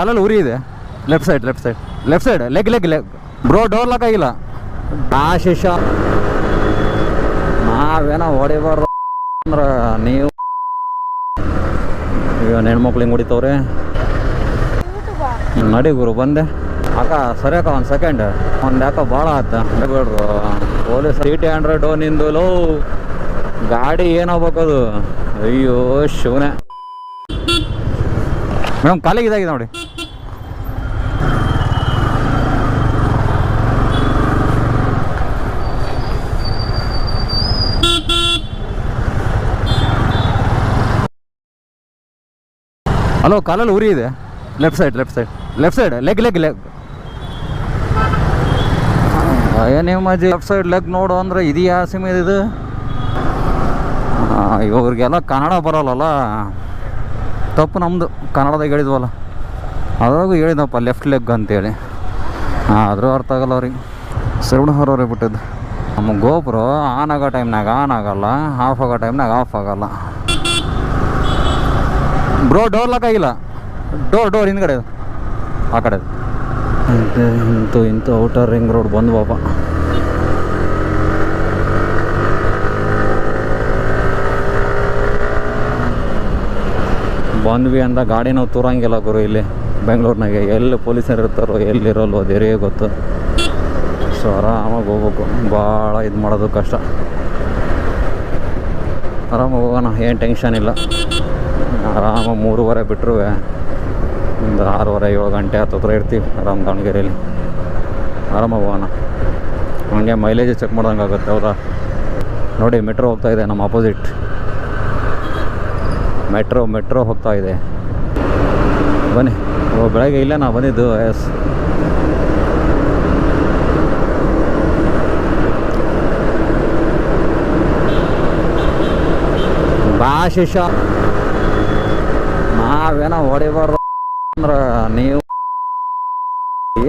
ಕಾಲಲ್ಲಿ ಉರಿ ಇದೆ. Left side left side left side leg leg leg bro door lock ಆಗಿಲ್ಲ. ಆಶಿಷ ನಾವೇನೋ ಹೊಡಿಬಾರ್ದು ಅಂದ್ರೆ ನೀವು. ಈಗ ಹೆಣ್ಮಕ್ಳು ಹಿಂಗೆ ಹೊಡಿತವ್ರೆ ನಡಿ ಗುರು, ಬಂದೆ. ಅಕ್ಕ, ಸರಿ ಅಕ್ಕ, ಒಂದು ಸೆಕೆಂಡ್ ಒಂದು ಯಾಕೋ ಭಾಳ ಆತ. ಬೇಡ್ರು ಪೊಲೀಸ್ ಸಿಟಿ ಹಂಡ್ರೆಡ್ ನಿಂದು ಲೋ. ಗಾಡಿ ಏನಾಗ್ಬೇಕದು ಅಯ್ಯೋ, ಶಿವನೇ. ಮೇಡಮ್, ಕಾಲಿಗೆ ಇದಾಗಿದೆ ನೋಡಿ. ಹಲೋ, ಕಾಲಲ್ಲಿ ಉರಿ ಇದೆ. Left side left side left side leg leg leg ನಿಮ್ಮ ಅಜ್ಜಿ ಲೆಫ್ಟ್ ಸೈಡ್ ಲೆಗ್ ನೋಡು ಅಂದ್ರೆ ಇದೆಯಾ ಸಿಮ್ ಇದು? ಇವ್ರಿಗೆಲ್ಲ ಕನ್ನಡ ಬರೋಲ್ಲಲ್ಲ. ತಪ್ಪು ನಮ್ಮದು ಕನ್ನಡದಾಗ ಹೇಳಿದ್ವಲ್ಲ. ಅದ್ರಾಗೂ ಹೇಳಿದಪ್ಪ ಲೆಫ್ಟ್ ಲೆಗ್ ಅಂತೇಳಿ. ಆದರೂ ಅರ್ಥ ಆಗಲ್ಲ ಅವ್ರಿಗೆ. ಸರಣ ಹೊರವ್ರೆ ಬಿಟ್ಟಿದ್ದು. ನಮ್ಮ ಗೋಪುರ ಆನ್ ಆಗೋ ಟೈಮ್ನಾಗ ಆನ್ ಆಗಲ್ಲ ಆಫ್ ಆಗೋ ಟೈಮ್ನಾಗ ಆಫ್ ಆಗಲ್ಲ. ಬ್ರೋ ಡೋರ್ ಲಾಕ್ ಆಗಿಲ್ಲ. ಡೋರ್ ಡೋರ್ ಹಿಂದ್ಗಡೆ. ಆ ಕಡೆ ಇಂತೂ ಇಂಥ ಇಂಥ ಔಟರ್ ರಿಂಗ್ ರೋಡ್ ಬಂದು ಬಂದ್ವಿ ಅಂದ ಗಾಡಿ ನಾವು ತೂರಂಗಿಲ್ಲ ಗುರು ಇಲ್ಲಿ ಬೆಂಗಳೂರಿನಾಗೆ. ಎಲ್ಲಿ ಪೊಲೀಸರು ಇರ್ತಾರೋ, ಎಲ್ಲಿರೋಲ್ವೋ ಅದೇರೇ ಗೊತ್ತು. ಸೊ ಆರಾಮಾಗಿ ಹೋಗ್ಬೇಕು. ಭಾಳ ಇದು ಮಾಡೋದು ಕಷ್ಟ. ಆರಾಮಾಗಿ ಹೋಗೋಣ, ಏನು ಟೆನ್ಷನ್ ಇಲ್ಲ. ಆರಾಮಾಗಿ ಮೂರುವರೆ ಬಿಟ್ಟರು ಒಂದು ಆರೂವರೆ ಏಳು ಗಂಟೆ ಹತ್ತತ್ರ ಇರ್ತೀವಿ ಆರಾಮ್ ದಾವಣಗೆರೆಯಲ್ಲಿ ಆರಾಮಾಗಿ ಹೋಗೋಣ. ಹಂಗೆ ಮೈಲೇಜ್ ಚೆಕ್ ಮಾಡ್ದಂಗೆ ಆಗುತ್ತೆ ಹೌದಾ ನೋಡಿ ಮೆಟ್ರೋ ಹೋಗ್ತಾ ಇದೆ ನಮ್ಮ ಅಪೋಸಿಟ್ ಮೆಟ್ರೋ ಮೆಟ್ರೋ ಹೋಗ್ತಾ ಇದೆ. ಬನ್ನಿ. ಓ, ಬೆಳಗ್ಗೆ ಇಲ್ಲ ನಾ ಬಂದಿದ್ದು, ಎಸ್. ಭಾಷಿಷ ನಾವೇನೋ ಹೊಡಿಬಾರ್ದು ಅಂದ್ರೆ ನೀವು.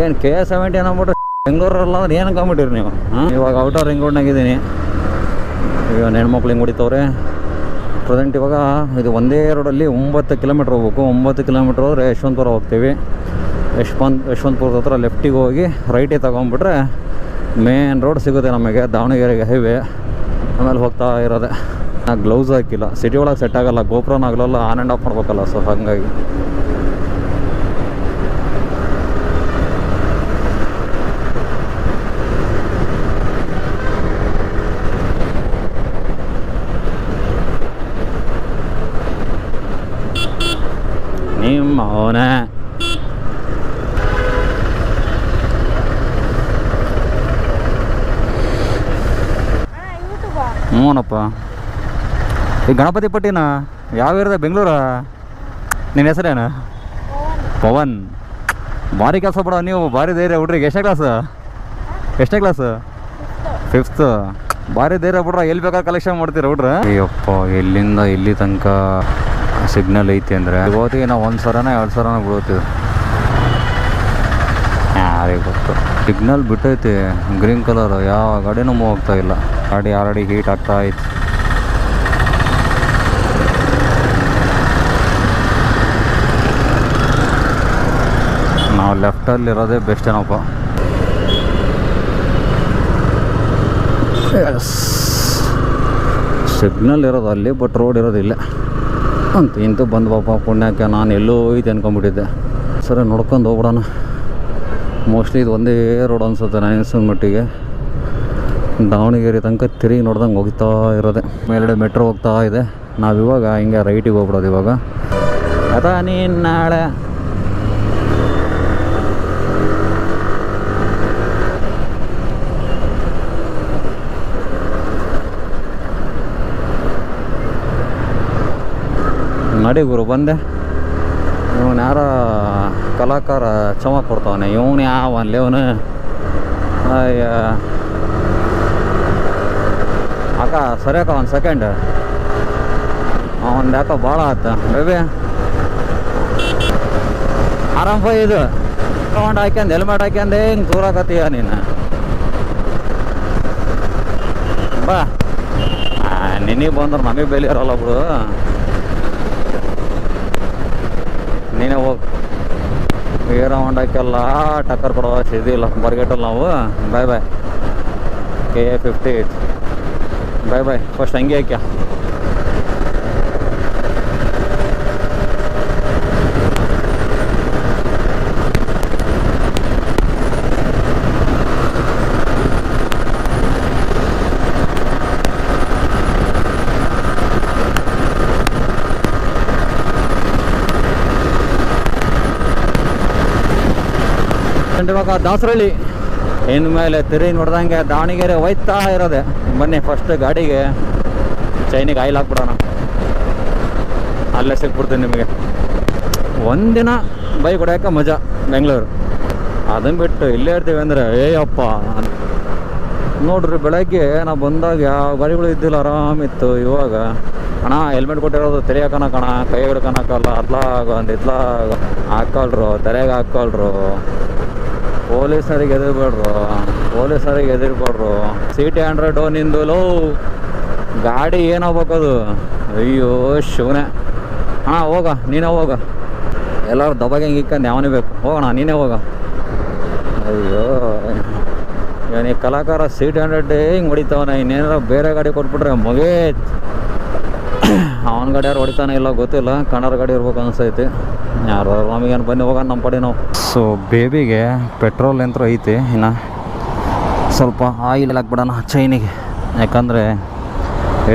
ಏನು ಕೆ ಸೆವೆಂಟಿ ಅಂದ್ಬಿಟ್ಟು ಬೆಂಗಳೂರಲ್ಲ ಅಂದ್ರೆ ಏನು ಅನ್ಕೊಂಬಿಟ್ಟಿರಿ ನೀವು? ಹಾಂ? ಇವಾಗ ಔಟರ್ ರಿಂಗ್ ರೋಡ್ನಾಗಿದ್ದೀನಿ ಈಗ ಹೆಣ್ಮಕ್ಳು ಹಿಂಗೆ ಹೊಡಿತವ್ರೆ. ಪ್ರೆಸೆಂಟ್ ಇವಾಗ ಇದು ಒಂದೇ ರೋಡಲ್ಲಿ ಒಂಬತ್ತು ಕಿಲೋಮೀಟ್ರ್ ಹೋಗ್ಬೇಕು. ಒಂಬತ್ತು ಕಿಲೋಮೀಟ್ರ್ ಹೋದರೆ ಯಶವಂತಪುರ ಹೋಗ್ತೀವಿ. ಯಶವಂತ್, ಯಶವಂತಪುರದ ಹತ್ರ ಲೆಫ್ಟಿಗೆ ಹೋಗಿ ರೈಟಿಗೆ ತಗೊಂಬಿಟ್ರೆ ಮೇನ್ ರೋಡ್ ಸಿಗುತ್ತೆ ನಮಗೆ. ದಾವಣಗೆರೆಗೆ ಹೈವೇ ಆಮೇಲೆ ಹೋಗ್ತಾ ಇರೋದೆ. ಗ್ಲೌಸ್ ಹಾಕಿಲ್ಲ. ಸಿಟಿ ಒಳಗೆ ಸೆಟ್ ಆಗೋಲ್ಲ. ಗೋಪುರನ ಆಗಲ್ಲ ಆನ್ ಆ್ಯಂಡ್ ಆಫ್ ಮಾಡ್ಬೇಕಲ್ಲ. ಸೊ ಹಾಗಾಗಿ ನಿಮ್ಮ ಅವನೇ ಹ್ಞೂನಪ್ಪ. ಈ ಗಣಪತಿ ಪಟ್ಟಿನ? ಯಾವ ಇರೋದ ಬೆಂಗಳೂರ? ನಿನ್ನ ಹೆಸರೇನು? ಪವನ್. ಭಾರಿ ಕೆಲಸ ಬಿಡ ನೀವು ಭಾರಿ ಧೈರ್ಯ ಹುಡ್ರಿಗೆ ಎಷ್ಟನೇ ಕ್ಲಾಸ್ ಎಷ್ಟನೇ ಕ್ಲಾಸ್ ಫಿಫ್ತ್ ಭಾರಿ ಧೈರ್ಯ ಬಿಡ್ರ ಎಲ್ಲಿ ಬೇಕಾದ್ರೆ ಕಲೆಕ್ಷನ್ ಮಾಡ್ತೀರ ಹುಡ್ರ? ಅಯ್ಯಪ್ಪ ಎಲ್ಲಿಂದ ಎಲ್ಲಿ ತನಕ? ಸಿಗ್ನಲ್ ಐತಿ ಅಂದರೆ. ಇವತ್ತಿಗೆ ನಾವು ಒಂದು ಸರನ ಎರಡು ಸರನ ಬಿಡ್ತೀವಿ ಯಾರಿಗೆ ಗೊತ್ತು. ಸಿಗ್ನಲ್ ಬಿಟ್ಟೈತಿ ಗ್ರೀನ್ ಕಲರ್ ಯಾವ ಗಾಡಿನೂ ಮೂವ್ ಆಗ್ತಾ ಇಲ್ಲ. ಗಾಡಿ ಆಲ್ರೆಡಿ ಹೀಟ್ ಆಗ್ತಾ ಐತಿ. ನಾವು ಲೆಫ್ಟಲ್ಲಿ ಇರೋದೇ ಬೆಸ್ಟ್ ಏನಪ್ಪ? ಸಿಗ್ನಲ್ ಇರೋದು ಅಲ್ಲಿ ಬಟ್ ರೋಡ್ ಇರೋದು ಇಲ್ಲೇ ಅಂತ ಇಂತೂ ಬಂದು ಪಾಪ ಪುಣ್ಯಕ್ಕೆ ನಾನು ಎಲ್ಲೋ ಐತೆ ಅನ್ಕೊಂಬಿಟ್ಟಿದ್ದೆ ಸರಿ, ನೋಡ್ಕೊಂಡು ಹೋಗ್ಬಿಡೋಣ. ಮೋಸ್ಟ್ಲಿ ಇದು ಒಂದೇ ರೋಡ್ ಅನ್ಸುತ್ತೆ ನಾನು ಅನ್ಸಿದ ಮಟ್ಟಿಗೆ. ದಾವಣಗೆರೆ ತನಕ ತಿರುಗಿ ನೋಡ್ದಂಗೆ ಹೋಗ್ತಾ ಇರೋದೆ. ಮೇಲ್ಗಡೆ ಮೆಟ್ರೋ ಹೋಗ್ತಾ ಇದೆ. ನಾವಿವಾಗ ಹಿಂಗೆ ರೈಟಿಗೆ ಹೋಗ್ಬಿಡೋದು ಇವಾಗ. ಅದ ನೀನು ನಾಳೆ. ನಡಿ ಗುರು, ಬಂದೆ. ಇವನು ಯಾರ ಕಲಾಕಾರ ಚಮ ಕೊಡ್ತಾವನೆ? ಇವನು ಯಾವ ಅಲ್ಲಿ ಅವನು? ಅಕ್ಕ, ಸರಿ ಅಕ್ಕ, ಒಂದು ಸೆಕೆಂಡ್ ಅವನು ಯಾಕೋ ಭಾಳ ಆತ. ಬೇಬಿ ಆರಾಮ ಇದು. ತಗೊಂಡು ಹಾಕ್ಯಂದು ಹೆಲ್ಮೆಟ್ ಹಾಕ್ಯಂದು, ಹಿಂಗೆ ಆಗತ್ತೀಯ ನೀನು? ಬಾ. ನಿನಗೆ ಬಂದ್ರೆ ನಮಗೆ ಬೆಲೆ ಇರೋಲ್ಲ ಬಿಡು. ನೀನೇ ಹೋಗ್. ಹೀರೋ ಹೊಂಡಕ್ಕೆಲ್ಲ ಟಕ್ಕರ್ ಕೊಡೋ ಸಿದ್ದಿಲ್ಲ ಬರ್ಗೆಟಲ್ಲಿ ನಾವು. Bye bye K A fifty eight bye bye first ಹಂಗೆ ಹಾಕ್ಯ? ಇವಾಗ ದಾಸರಳ್ಳಿ. ಇನ್ಮೇಲೆ ಮೇಲೆ ತಿರುಗಿ ನೋಡ್ದಂಗೆ ದಾವಣಗೆರೆ ಹೋಯ್ತಾ ಇರೋದೆ. ಬನ್ನಿ ಫಸ್ಟ್ ಗಾಡಿಗೆ. ಚೈನಿಗೆ ಆಯಿಲ್ ಹಾಕ್ಬಿಡೋಣ. ಅಲ್ಲೇ ಸಿಕ್ಬಿಡ್ತೀನಿ ನಿಮಗೆ. ಒಂದಿನ ಬೈಕ್ ಹೊಡ್ಯಾಕ ಮಜಾ, ಬೆಂಗಳೂರು. ಅದನ್ನು ಬಿಟ್ಟು ಇಲ್ಲೇ ಇರ್ತೀವಿ ಅಂದರೆ ಏಯಪ್ಪ ನೋಡ್ರಿ ಬೆಳಗ್ಗೆ ನಾವು ಬಂದಾಗ ಯಾವ ಗಾಡಿಗಳು ಇದ್ದಿಲ್ಲ ಆರಾಮಿತ್ತು ಇವಾಗ. ಅಣ್ಣ ಹೆಲ್ಮೆಟ್ ಕೊಟ್ಟಿರೋದು ತೆರೆಯಾಕಣ ಕಣ ಕೈ ಹಿಡ್ಕೊಳಕಲ್ಲ ಅದ್ಲಾಗ ಒಂದು ಇದ್ಲಾಗ ಹಾಕೊಳ್ರು ತೆರೆಗೆ ಹಾಕೊಳ್ರು. ಪೊಲೀಸರಿಗೆ ಎದುರ್ಬೇಡ್ರು. ಪೊಲೀಸರಿಗೆ ಎದುರ್ಬೇಡ್ರು. ಸಿಟಿ ಹಂಡ್ರೆಡು ನಿಂದು ಲೋ ಗಾಡಿ ಏನಾಗ್ಬೇಕದು ಅಯ್ಯೋ, ಶಿವನೇ. ಹಾಂ ಹೋಗ, ನೀನೇ ಹೋಗ. ಎಲ್ಲರೂ ದಬಾಗೆ ಹಿಂಗೆ ಇಕ್ಕಂಡು ಯಾವನೇ ಬೇಕು. ಹೋಗೋಣ ನೀನೇ ಹೋಗ. ಅಯ್ಯೋ. ಇವನು ಈ ಕಲಾಕಾರ ಸೀಟ್ ಹಂಡ್ರೆಡ್ ಹಿಂಗೆ ಹೊಡಿತಾವನ? ಇನ್ನೇನಾರ ಬೇರೆ ಗಾಡಿ ಕೊಟ್ಬಿಟ್ರೆ ಮಗೇ ಅವನ ಗಾಡಿ ಯಾರು ಹೊಡಿತಾನೆ ಇಲ್ಲ ಗೊತ್ತಿಲ್ಲ. ಕಣರ ಗಾಡಿ ಇರ್ಬೇಕು ಅನಿಸ್ತೈತಿ ಯಾರು ನಮಗೇನು ಬನ್ನಿ, ಹೋಗೋಣ ನಮ್ಮ ಪಡಿ ನಾವು. ಸೊ ಬೇಬಿಗೆ ಪೆಟ್ರೋಲ್ ಯಂತ್ರ ಐತಿ ಇನ್ನು. ಸ್ವಲ್ಪ ಆಯಿಲ್ ಹಾಕ್ಬಿಡೋಣ ಚೈನಿಗೆ. ಯಾಕಂದರೆ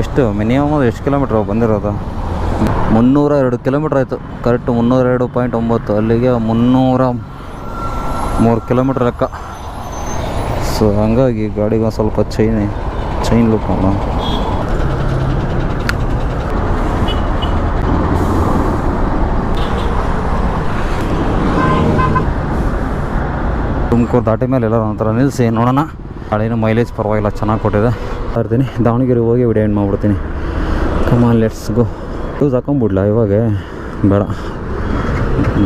ಎಷ್ಟು ಮಿನಿಮಮ್ ಅದು ಎಷ್ಟು ಕಿಲೋಮೀಟ್ರ್ ಬಂದಿರೋದು? ಮುನ್ನೂರ ಎರಡು ಕಿಲೋಮೀಟ್ರ್ ಆಯಿತು. ಕರೆಕ್ಟ್ ಮುನ್ನೂರ ಎರಡು ಪಾಯಿಂಟ್ ಒಂಬತ್ತು. ಅಲ್ಲಿಗೆ ಮುನ್ನೂರ ಮೂರು ಕಿಲೋಮೀಟ್ರ್ ಲೆಕ್ಕ. ಸೊ ಹಂಗಾಗಿ ಗಾಡಿಗೆ ಸ್ವಲ್ಪ ಚೈನ್ ಚೈನ್ ಲುಕ್ ತುಮಕೂರು ದಾಟಿ ಮೇಲೆ ಎಲ್ಲರೂ ಒಂಥರ ನಿಲ್ಲಿಸಿ ನೋಡೋಣ. ಗಾಡಿನೂ ಮೈಲೇಜ್ ಪರವಾಗಿಲ್ಲ, ಚೆನ್ನಾಗಿ ಕೊಟ್ಟಿದೆ. ಬರ್ತೀನಿ. ದಾವಣಗೆರೆ ಹೋಗಿ ವಿಡಿಯೋ ಎಂಡ್ ಮಾಡ್ಬಿಡ್ತೀನಿ. Come on let's go gloves ಹಾಕೊಂಬಿಡ್ಲ? ಇವಾಗ ಬೇಡ.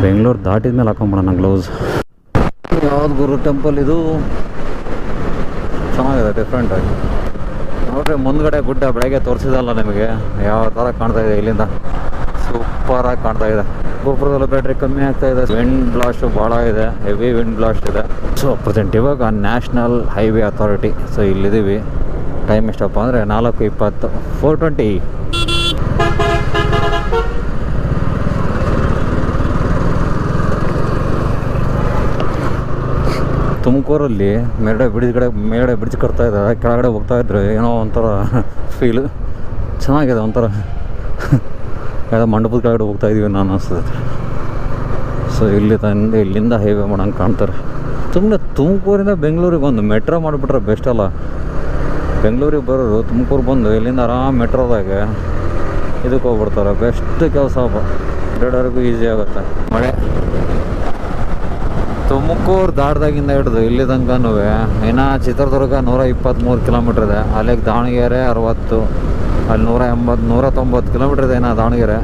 ಬೆಂಗಳೂರು ದಾಟಿದ ಮೇಲೆ ಹಾಕೊಂಬಿಡೋಣ ಗ್ಲೌಸ್ ಯಾವ್ದು ಗುರು ಟೆಂಪಲ್ ಇದು? ಚೆನ್ನಾಗಿದೆ ಡಿಫ್ರೆಂಟ್ ಆಗಿ. ನೋಡ್ರಿ, ಮುಂದ್ಗಡೆ ಗುಡ್ಡ ಬೆಳಗ್ಗೆ ತೋರಿಸಿದಲ್ಲ ನಿಮಗೆ. ಯಾವ ಥರ ಕಾಣ್ತಾ ಇದೆ ಇಲ್ಲಿಂದ? ಸೂಪರಾಗಿ ಕಾಣ್ತಾ ಇದೆ. ಗೋಪುರದಲ್ಲಿ ಬ್ಯಾಟ್ರಿ ಕಮ್ಮಿ ಆಗ್ತಾ ಇದೆ. ವಿಂಡ್ ಬ್ಲಾಸ್ಟ್ ಭಾಳ ಇದೆ ಹೆವಿ ವಿಂಡ್ ಬ್ಲಾಸ್ಟ್ ಇದೆ. ಸೊ ಪ್ರೆಸೆಂಟ್ ಇವಾಗ ನ್ಯಾಷನಲ್ ಹೈವೇ ಅಥಾರಿಟಿ ಸೊ ಇಲ್ಲಿದ್ದೀವಿ. ಟೈಮ್ ಎಷ್ಟಪ್ಪ ಅಂದರೆ ನಾಲ್ಕು ಇಪ್ಪತ್ತು ಫೋರ್ ಟ್ವೆಂಟಿ ತುಮಕೂರಲ್ಲಿ ಮೇಲ್ಗಡೆ ಬ್ರಿಡ್ಜ್ ಕಡೆ ಮೇಲ್ಗಡೆ ಬ್ರಿಡ್ಜ್ ಕಟ್ತಾ ಇದ್ದಾರೆ, ಕೆಳಗಡೆ ಹೋಗ್ತಾ ಇದ್ರೆ ಏನೋ ಒಂಥರ ಫೀಲ್ ಚೆನ್ನಾಗಿದೆ ಒಂಥರ. ಯಾವುದೋ ಮಂಡಪದ ಕೆಳಗಡೆ ಹೋಗ್ತಾ ಇದೀವಿ ನಾನು ಅನಿಸ್ತದೆ. ಸೊ ಇಲ್ಲಿ ತಂದು, ಇಲ್ಲಿಂದ ಹೈವೇ ಮಾಡಂಗೆ ಕಾಣ್ತಾರೆ. ಸುಮ್ಮನೆ ತುಮಕೂರಿಂದ ಬೆಂಗಳೂರಿಗೆ ಒಂದು ಮೆಟ್ರೋ ಮಾಡಿಬಿಟ್ರೆ ಬೆಸ್ಟ್ ಅಲ್ಲ. ಬೆಂಗಳೂರಿಗೆ ಬರೋರು ತುಮಕೂರು ಬಂದು, ಇಲ್ಲಿಂದ ಆರಾಮ್ ಮೆಟ್ರೋದಾಗೆ ಇದಕ್ಕೆ ಹೋಗ್ಬಿಡ್ತಾರೆ. ಬೆಸ್ಟ್ ಕೆಲಸ ಅಡ್ಡಾಡೋರಿಗೂ ಈಸಿ ಆಗುತ್ತೆ. ಮಳೆ. ತುಮಕೂರು ದಾಟ್ದಾಗಿಂದ ಹಿಡಿದು ಇಲ್ಲಿ ತನಕನೂ, ಇನ್ನು ಚಿತ್ರದುರ್ಗ ನೂರ ಇಪ್ಪತ್ತ್ಮೂರು ಕಿಲೋಮೀಟ್ರ್ ಇದೆ. ಅಲ್ಲಿಗೆ ದಾವಣಗೆರೆ ಅರವತ್ತು. ಅಲ್ಲಿ ನೂರ ಎಂಬತ್ತು ನೂರ ತೊಂಬತ್ತು ಕಿಲೋಮೀಟ್ರ್ ಇದೆ ಏನೋ ದಾವಣಗೆರೆ.